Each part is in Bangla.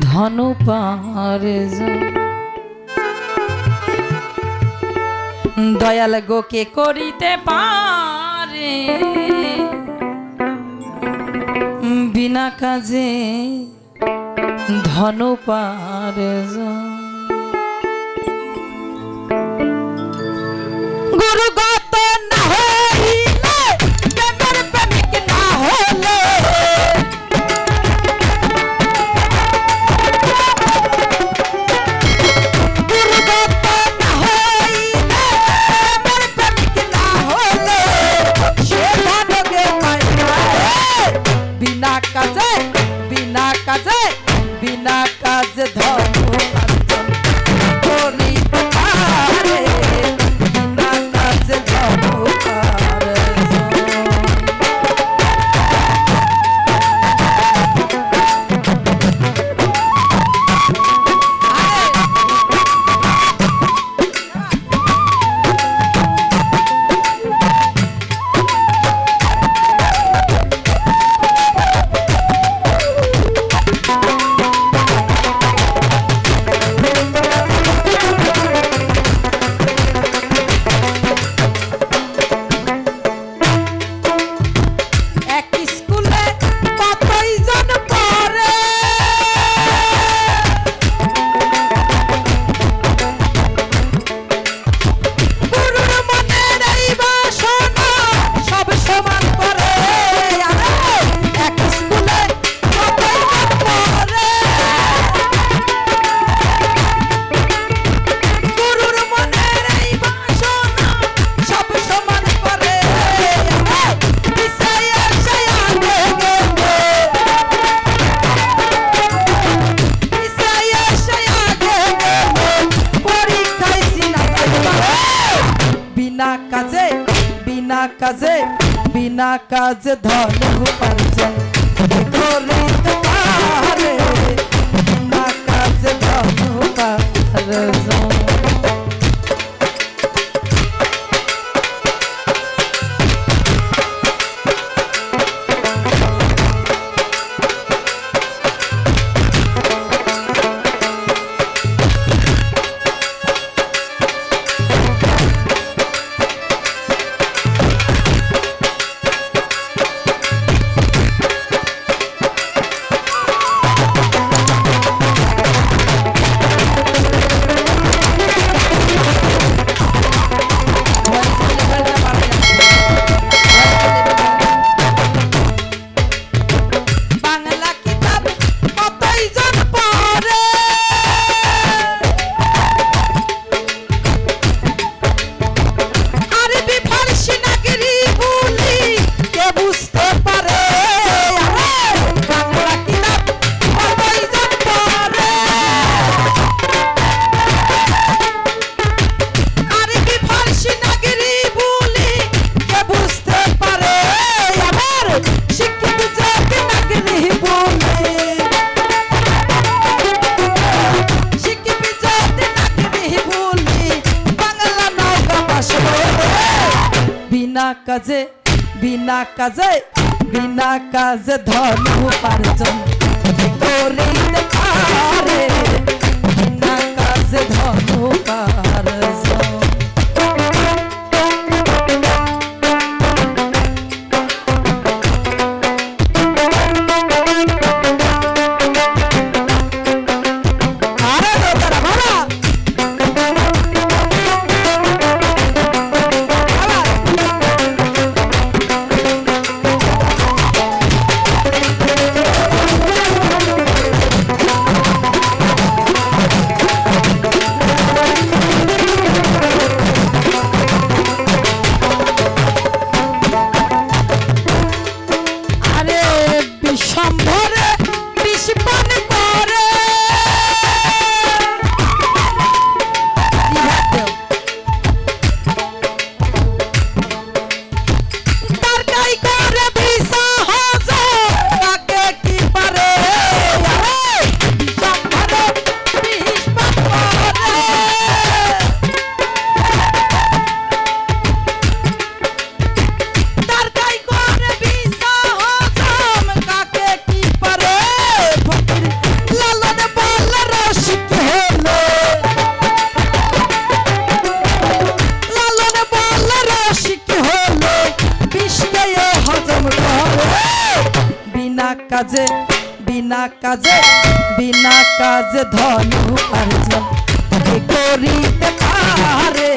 ধনু পার দয়াল গোকে করিতে পারে? বিনা কাজে ধনু পার যা কাজে বিনা কাজে ধন উপার্জন। করে কাজে বিনা কাজে বিনা কাজে ধন উপার্জন। করে কাজে বিনা কাজে বিনা কাজে ধন উপার্জন করিতে পারে।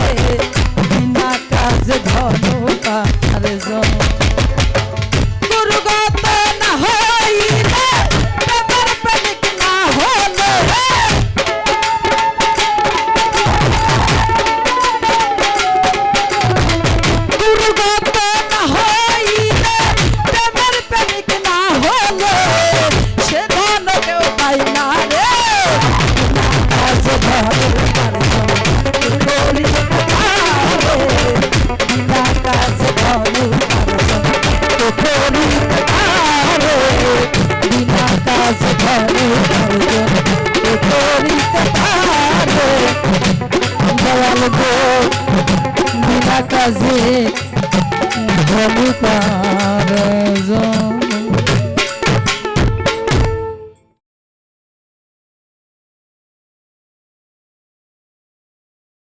কাজে ভূমিকা